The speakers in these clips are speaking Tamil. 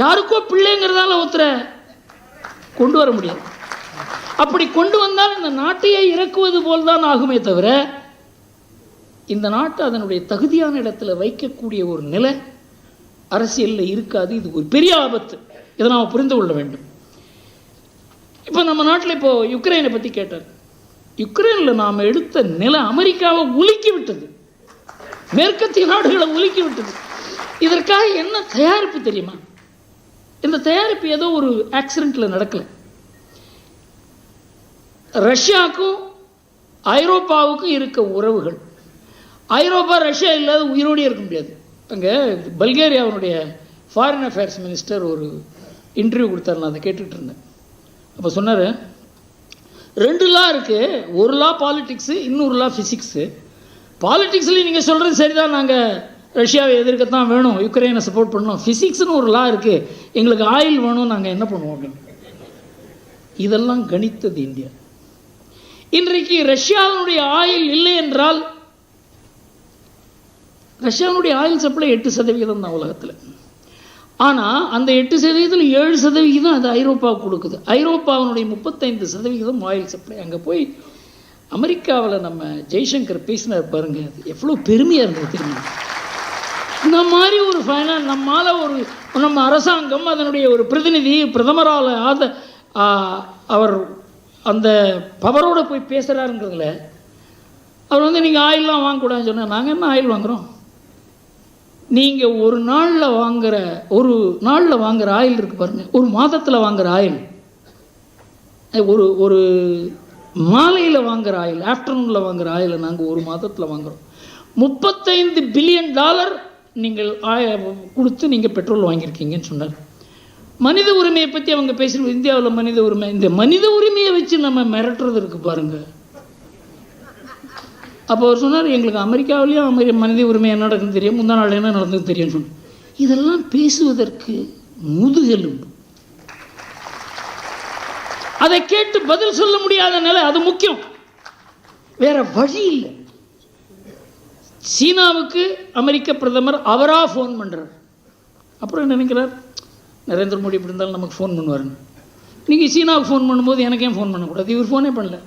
யாருக்கோ பிள்ளைங்கிறதால ஒருத்தரை கொண்டு வர முடியாது அப்படி கொண்டு வந்தால் இந்த நாட்டையே இறக்குவது போல் தான் ஆகுமே தவிர இந்த நாட்டை அதனுடைய தகுதியான இடத்துல வைக்கக்கூடிய ஒரு நிலை அரசியலில் இருக்காது. இது ஒரு பெரிய ஆபத்து. இதை நாம் புரிந்து கொள்ள வேண்டும். இப்போ நம்ம நாட்டில் இப்போ யுக்ரைனை பற்றி கேட்டார். யுக்ரைனில் நாம் எடுத்த நிலை அமெரிக்காவை உலுக்கி விட்டது. மேற்கத்திய நாடுகளை உலுக்கி விட்டது. இதற்காக என்ன தயாரிப்பு தெரியுமா? இந்த தயாரிப்பு ஏதோ ஒரு ஆக்சிடெண்ட்டில் நடக்கலை. ரஷ்யாவுக்கும் ஐரோப்பாவுக்கும் இருக்க உறவுகள். ஐரோப்பா ரஷ்யா இல்லாத உயிரோடே இருக்க முடியாது. அங்கே பல்கேரியாவுடைய ஃபாரின் அஃபேர்ஸ் மினிஸ்டர் ஒரு இன்டர்வியூ கொடுத்தாரு நான் அதை கேட்டுக்கிட்டு இருந்தேன். அப்போ சொன்னார் ரெண்டு லா இருக்குது ஒரு லா பாலிட்டிக்ஸு இன்னொரு லா ஃபிசிக்ஸு பாலிடிக்ஸில் நீங்கள் சொல்கிறது சரிதான். நாங்கள் ரஷ்யாவை எதிர்க்கத்தான் வேணும் யுக்ரைனை சப்போர்ட் பண்ணணும். ஃபிசிக்ஸ்னு ஒரு லா இருக்குது எங்களுக்கு ஆயில் வேணும் நாங்கள் என்ன பண்ணுவோம் அப்படின்னு. இதெல்லாம் கணித்தது இந்தியா. இன்றைக்கு ரஷ்யாவினுடைய ஆயில் இல்லை என்றால் ரஷ்யாவினுடைய ஆயில் சப்ளை எட்டு சதவிகிதம் தான் உலகத்தில். ஆனால் அந்த எட்டு சதவீதத்தில் ஏழு சதவிகிதம் அது ஐரோப்பாவுக்கு கொடுக்குது. ஐரோப்பாவினுடைய முப்பத்தைந்து சதவிகிதம் ஆயில் சப்ளை அங்கே போய் அமெரிக்காவில் நம்ம ஜெய்சங்கர் பேசினார் பாருங்க அது எவ்வளோ பெருமையாக இருந்தது தெரியுமா? இந்த மாதிரி ஒரு ஃபைனான் நம்மால் ஒரு நம்ம அரசாங்கம் அதனுடைய ஒரு பிரதிநிதி பிரதமரால் ஆத அவர் அந்த பவரோட போய் பேசுகிறாருங்கிறதுல அவர் வந்து நீங்கள் ஆயிலெலாம் வாங்கக்கூடாதுன்னு சொன்னால் நாங்கள் என்ன ஆயில் வாங்குகிறோம் நீங்கள் ஒரு நாளில் வாங்குகிற ஒரு நாளில் வாங்குற ஆயில் இருக்கு பாருங்க. ஒரு மாதத்தில் வாங்குற ஆயில். ஒரு ஒரு மாலையில் வாங்குகிற ஆயில் ஆஃப்டர்நூனில் வாங்குகிற ஆயிலை நாங்கள் ஒரு மாதத்தில் வாங்குகிறோம் முப்பத்தைந்து பில்லியன் டாலர் நீங்கள் ஆய கொடுத்து நீங்கள் பெட்ரோல் வாங்கியிருக்கீங்கன்னு சொன்னார். மனித உரிமையை பற்றி அவங்க பேசுகிற இந்தியாவில் மனித உரிமை இந்த மனித உரிமையை வச்சு நம்ம மிரட்டுறது இருக்கு பாருங்க. அப்போ அவர் சொன்னார் எங்களுக்கு அமெரிக்காவிலேயும் அமெரி மனித உரிமை என்ன நடக்குதுன்னு தெரியும் முந்தா நாள் என்ன நடந்தது தெரியும்னு சொன்னார். இதெல்லாம் பேசுவதற்கு முதுகெலும்பு. அதை கேட்டு பதில் சொல்ல முடியாத நிலை அது முக்கியம். வேற வழி இல்லை. சீனாவுக்கு அமெரிக்க பிரதமர் அவராக ஃபோன் பண்ணுறார் அப்புறம் நினைக்கிறார்? நரேந்திர மோடி இப்படி இருந்தாலும் நமக்கு ஃபோன் பண்ணுவாருன்னு. நீங்கள் சீனாவுக்கு ஃபோன் பண்ணும்போது எனக்கே ஃபோன் பண்ணக்கூடாது? இவர் ஃபோனே பண்ணல.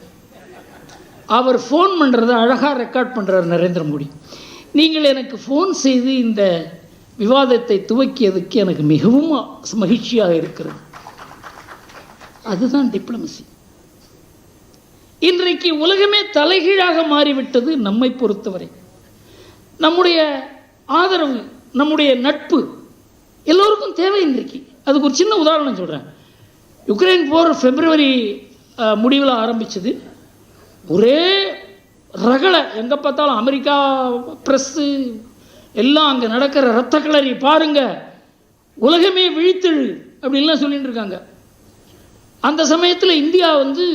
அவர் ஃபோன் பண்ணுறத அழகாக ரெக்கார்ட் பண்ணுறார் நரேந்திர மோடி. நீங்கள் எனக்கு ஃபோன் செய்து இந்த விவாதத்தை துவக்கியதுக்கு எனக்கு மிகவும் மகிழ்ச்சியாக இருக்கிறது. அதுதான் டிப்ளமசி இன்றைக்கு உலகமே தலைகீழாக மாறிவிட்டது நம்மை பொறுத்தவரை. நம்முடைய ஆதரவு நம்முடைய நட்பு எல்லோருக்கும் தேவை இன்றைக்கு. அதுக்கு ஒரு சின்ன உதாரணம் சொல்கிறேன் யுக்ரைன் போர் பிப்ரவரி முடிவில் ஆரம்பிச்சது. ஒரே ரகளை எங்கே பார்த்தாலும் அமெரிக்கா ப்ரெஸ்ஸு எல்லாம் அங்கே நடக்கிற ரத்த களரி பாருங்கள் உலகமே விழித்தெழு அப்படின்லாம் சொல்லிட்டு இருக்காங்க. அந்த சமயத்தில் இந்தியா வந்து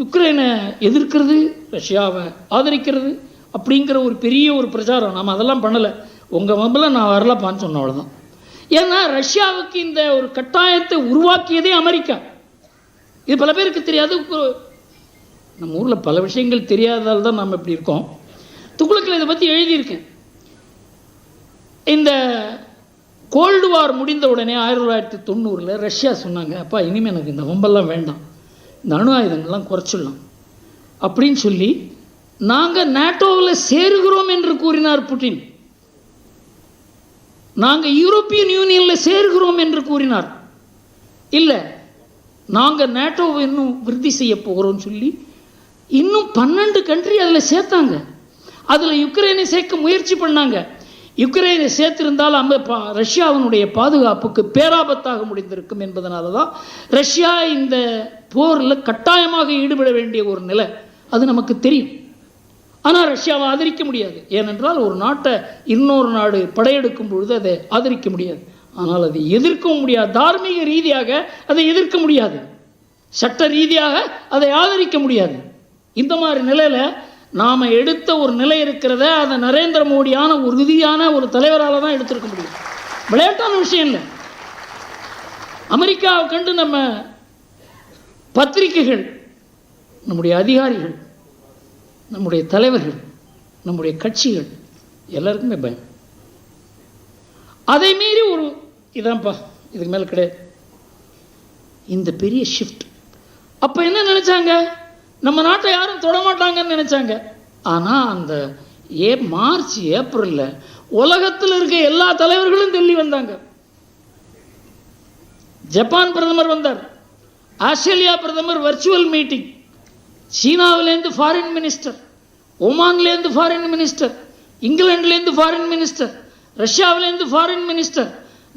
யுக்ரைனை எதிர்க்கிறது ரஷ்யாவை ஆதரிக்கிறது. அப்படிங்கிற ஒரு பெரிய ஒரு பிரச்சாரம். நாம் அதெல்லாம் பண்ணலை. உங்கள் மம்பில் நான் வரலப்பான்னு சொன்ன அவ்வளோதான் ஏன்னா ரஷ்யாவுக்கு இந்த ஒரு கட்டாயத்தை உருவாக்கியதே அமெரிக்கா. இது பல பேருக்கு தெரியாது. நம்ம ஊரில் பல விஷயங்கள் தெரியாததால் தான் நாம் இப்படி இருக்கோம். துக்குளுக்கில் இதை பற்றி எழுதியிருக்கேன். இந்த கோல்டு வார் முடிந்த உடனே ஆயிரத்தி தொள்ளாயிரத்தி தொண்ணூறில் ரஷ்யா சொன்னாங்க அப்பா இனிமேல் எனக்கு இந்த வம்பெல்லாம் வேண்டாம். இந்த அணு ஆயுதங்கள்லாம் குறைச்சிடலாம். அப்படின்னு சொல்லி நாங்கள் நேட்டோவில் சேருகிறோம் என்று கூறினார் புட்டின். நாங்கள் யூரோப்பியன் யூனியனில் சேருகிறோம் என்று கூறினார். இல்லை நாங்கள் நேட்டோவை இன்னும் விருத்தி செய்ய போகிறோம்னு சொல்லி இன்னும் பன்னெண்டு கண்ட்ரி அதில் சேர்த்தாங்க. அதில் யுக்ரைனை சேர்க்க முயற்சி பண்ணாங்க. யுக்ரைனை சேர்த்திருந்தால் அம்ப பா- ரஷ்யாவினுடைய பாதுகாப்புக்கு பேராபத்தாக முடிந்திருக்கும் என்பதனால தான் ரஷ்யா இந்த போரில் கட்டாயமாக ஈடுபட வேண்டிய ஒரு நிலை. அது நமக்கு தெரியும். ஆனால் ரஷ்யாவை ஆதரிக்க முடியாது. ஏனென்றால் ஒரு நாட்டை இன்னொரு நாடு படையெடுக்கும் பொழுது அதை ஆதரிக்க முடியாது. ஆனால் அதை எதிர்க்கவும் முடியாது. தார்மீக ரீதியாக அதை எதிர்க்க முடியாது. சட்ட ரீதியாக அதை ஆதரிக்க முடியாது. இந்த மாதிரி நிலையில் நாம் எடுத்த ஒரு நிலை இருக்கிறத அதை நரேந்திர மோடியான உறுதியான ஒரு தலைவரால் தான் எடுத்திருக்க முடியும். விளையாட்டான விஷயம் இல்லை. அமெரிக்காவை கண்டு நம்ம பத்திரிகைகள் நம்முடைய அதிகாரிகள் நம்முடைய தலைவர்கள் நம்முடைய கட்சிகள் எல்லாருக்குமே பயம். அதை மீறி ஒரு இதான்ப்பா இதுக்கு மேலே கிடையாது. இந்த பெரிய ஷிஃப்ட் அப்போ என்ன நினச்சாங்க? நம்ம நாட்டை யாரும் தொட மாட்டாங்கன்னு நினச்சாங்க. ஆனால் அந்த ஏ மார்ச் ஏப்ரலில் உலகத்தில் இருக்க எல்லா தலைவர்களும் டெல்லி வந்தாங்க. ஜப்பான் பிரதமர் வந்தார். ஆஸ்திரேலியா பிரதமர் வர்ச்சுவல் மீட்டிங் சீனாவிலேருந்து ஃபாரின் மினிஸ்டர் ஒமான்லேருந்து ஃபாரின் மினிஸ்டர் இங்கிலாந்துலேருந்து ஃபாரின் மினிஸ்டர் ரஷ்யாவிலேருந்து ஃபாரின் மினிஸ்டர்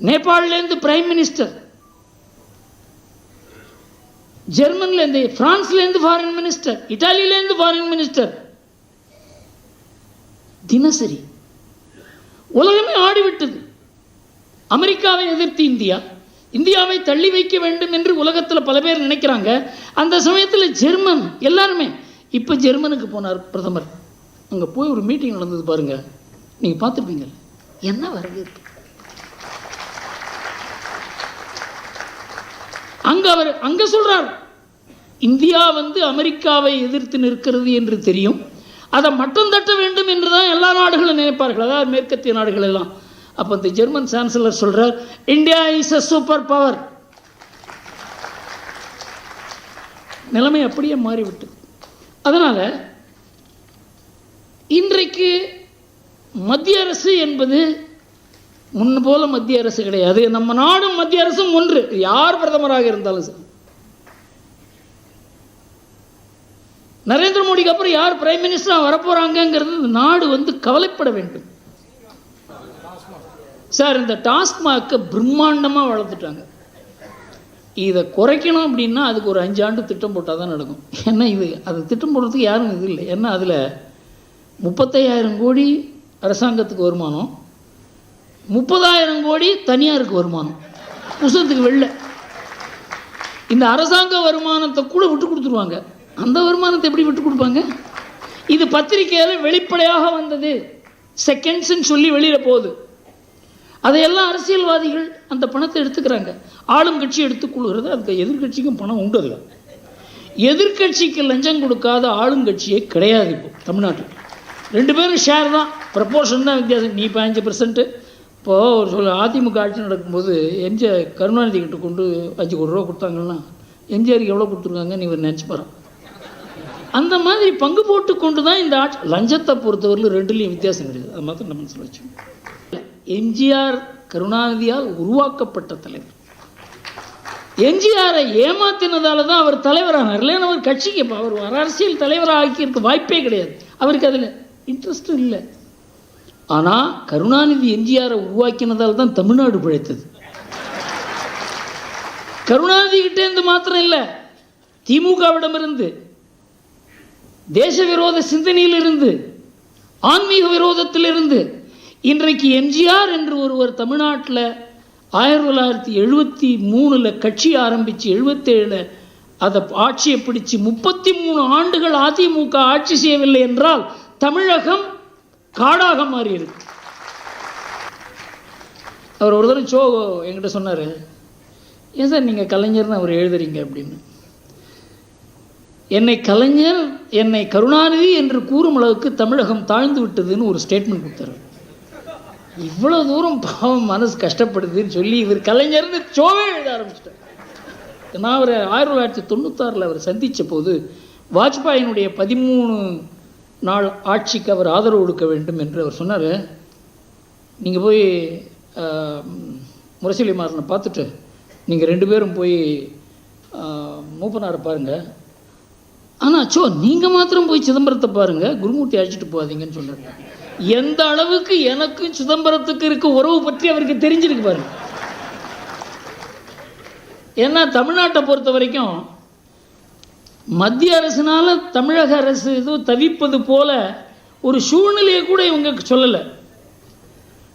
நேபாளிலேருந்து பிரைம் மினிஸ்டர் ஜெர்மன்லேருந்து பிரான்ஸ்லேருந்து ஃபாரின் மினிஸ்டர் இட்டாலியிலேருந்து ஃபாரின் மினிஸ்டர் தினசரி உலகமே ஆடிவிட்டது. அமெரிக்காவை எதிர்த்து இந்தியா. இந்தியாவை தள்ளி வைக்க வேண்டும் என்று உலகத்தில் பல பேர் நினைக்கிறாங்க. அந்த சமயத்தில் ஜெர்மன் எல்லாருமே இப்போ ஜெர்மனுக்கு போனார் பிரதமர். அங்கே போய் ஒரு மீட்டிங் நடந்தது பாருங்க. நீங்கள் பார்த்துருப்பீங்க என்ன வரவேற்பு? அங்கே அவர் அங்கே சொல்கிறார் இந்தியா வந்து அமெரிக்காவை எதிர்த்து நிற்கிறது என்று தெரியும். அதை மட்டும் தட்ட வேண்டும் என்று தான் எல்லா நாடுகளும் நினைப்பார்கள். அதாவது மேற்கத்திய நாடுகள் எல்லாம். அப்போ இந்த ஜெர்மன் சான்சலர் சொல்கிறார் India is a super power நிலைமை அப்படியே மாறிவிட்டது. அதனால் இன்றைக்கு மத்திய அரசு என்பது முன்ன போல மத்திய அரசு கிடையாது. நம்ம நாடும் மத்திய அரசும் ஒன்று. யார் பிரதமராக இருந்தாலும் சரி. நரேந்திர மோடிக்கு அப்புறம் யார் பிரைம் மினிஸ்டராக வரப்போகிறாங்கங்கிறது நாடு வந்து கவலைப்பட வேண்டும். சார் இந்த டாஸ்மாக்கை பிரம்மாண்டமாக வளர்த்துட்டாங்க. இதை குறைக்கணும் அப்படின்னா அதுக்கு ஒரு அஞ்சு ஆண்டு திட்டம் போட்டால் தான் நடக்கும். ஏன்னா இது அது திட்டம் போடுறதுக்கு யாரும் இது இல்லை. ஏன்னா அதில் முப்பத்தையாயிரம் கோடி அரசாங்கத்துக்கு வருமானம் முப்பதாயிரம் கோடி தனியாருக்கு வருமானம். புசத்துக்கு வெளில. இந்த அரசாங்க வருமானத்தை கூட விட்டு கொடுத்துருவாங்க. அந்த வருமானத்தை எப்படி விட்டு கொடுப்பாங்க? இது பத்திரிகையில் வெளிப்படையாக வந்தது. செகண்ட்ஸ்ன்னு சொல்லி வெளியில் போகுது. அதையெல்லாம் அரசியல்வாதிகள் அந்த பணத்தை எடுத்துக்கிறாங்க. ஆளும் கட்சி எடுத்துக்கொள்கிறது அதுக்கு எதிர்க்கட்சிக்கும் பணம் உண்டு அதில். எதிர்க்கட்சிக்கு லஞ்சம் கொடுக்காத ஆளுங்கட்சியே கிடையாது இப்போ தமிழ்நாட்டில். ரெண்டு பேரும் ஷேர் தான். ப்ரப்போர்ஷன் தான் வித்தியாசம். நீ பதினஞ்சு பர்சன்ட்டு இப்போது ஒரு சொல்ல அதிமுக ஆட்சி நடக்கும்போது எம்ஜிஆர் கருணாநிதி கிட்ட கொண்டு அஞ்சு கோடி ரூபா கொடுத்தாங்கன்னா எம்ஜிஆருக்கு எவ்வளோ கொடுத்துருக்காங்க நீ நினச்சி பாரு அந்த மாதிரி பங்கு போட்டு கொண்டு தான் இந்த ஆட்சி லஞ்சத்தை பொறுத்தவரையில் ரெண்டுலேயும் வித்தியாசம் கிடையாது அது மாத்திரம் நம்ம சொல்ல வச்சோம் எம்ஜிஆர் கருணாநிதியால் உருவாக்கப்பட்ட தலைவர். எம்ஜிஆரை ஏமாத்தினதால தான் அவர் தலைவரானார். இல்லைன்னு அவர் கட்சிக்கு அவர் வர அரசியல் தலைவராக ஆக்கியிருக்க வாய்ப்பே கிடையாது. அவருக்கு அதில் இன்ட்ரெஸ்ட்டும் இல்லை. ஆனால் கருணாநிதி எம்ஜிஆரை உருவாக்கினதால் தான் தமிழ்நாடு பிழைத்தது. கருணாநிதி கிட்டேருந்து மாத்திரம் இல்லை. திமுகவிடமிருந்து தேச விரோத சிந்தனையிலிருந்து ஆன்மீக விரோதத்திலிருந்து இன்றைக்கு எம்ஜிஆர் என்று ஒருவர் தமிழ்நாட்டில் ஆயிரத்தி தொள்ளாயிரத்தி எழுபத்தி மூணில் கட்சி ஆரம்பித்து எழுபத்தேழில் அதை ஆட்சியை பிடிச்சி முப்பத்தி மூணு ஆண்டுகள் அதிமுக ஆட்சி செய்யவில்லை என்றால் தமிழகம் காடாக மாறியிருக்கு அவர் ஒரு தடவை சோ என்கிட்ட சொன்னார் ஏன் சார் நீங்கள் கலைஞர்னு அவர் எழுதுறீங்க? அப்படின்னு. என்னை கலைஞர் என்னை கருணாநிதி என்று கூறும் அளவுக்கு தமிழகம் தாழ்ந்து விட்டதுன்னு ஒரு ஸ்டேட்மெண்ட் கொடுத்தாரு. இவ்வளோ தூரம் பாவம் மனசு கஷ்டப்படுதுன்னு சொல்லி இவர் கலைஞர்னு சோவே எழுத ஆரம்பிச்சிட்டார். நான் அவர் ஆயிரத்தி தொள்ளாயிரத்தி தொண்ணூத்தாறில் அவர் சந்தித்த போது வாஜ்பாயினுடைய பதிமூணு நாள் ஆட்சிக்கு அவர் ஆதரவு கொடுக்க வேண்டும் என்று அவர் சொன்னார். நீங்கள் போய் முரசொலி மாறனை பார்த்துட்டு நீங்கள் ரெண்டு பேரும் போய் மூப்பனாரை பாருங்கள் ஆனால் சோ நீங்கள் மாத்திரம் போய் சிதம்பரத்தை பாருங்கள் குருமூர்த்தி அழைச்சிட்டு போகாதீங்கன்னு சொன்னார் எந்த அளவுக்கு எனக்கும் சிதம்பரத்துக்கு இருக்க உறவு பற்றி அவருக்கு தெரிஞ்சிருக்கு பாருங்க. ஏன்னா தமிழ்நாட்டை பொறுத்த வரைக்கும் மத்திய அரசினால் தமிழக அரசு ஏதோ தவிப்பது போல ஒரு சூழ்நிலையை கூட இவங்க சொல்லலை.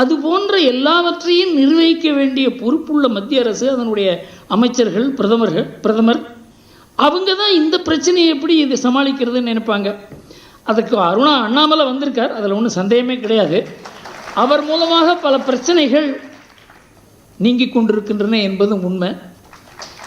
அது போன்ற எல்லாவற்றையும் நிர்வகிக்க வேண்டிய பொறுப்புள்ள மத்திய அரசு அதனுடைய அமைச்சர்கள் பிரதமர்கள் பிரதமர் அவங்க தான் இந்த பிரச்சனையை எப்படி இது சமாளிக்கிறதுன்னு நினைப்பாங்க. அதுக்கு அருணா அண்ணாமலை வந்திருக்கார் அதில் ஒன்றும் சந்தேகமே கிடையாது. அவர் மூலமாக பல பிரச்சனைகள் நீங்கி கொண்டிருக்கின்றன என்பதும் உண்மை.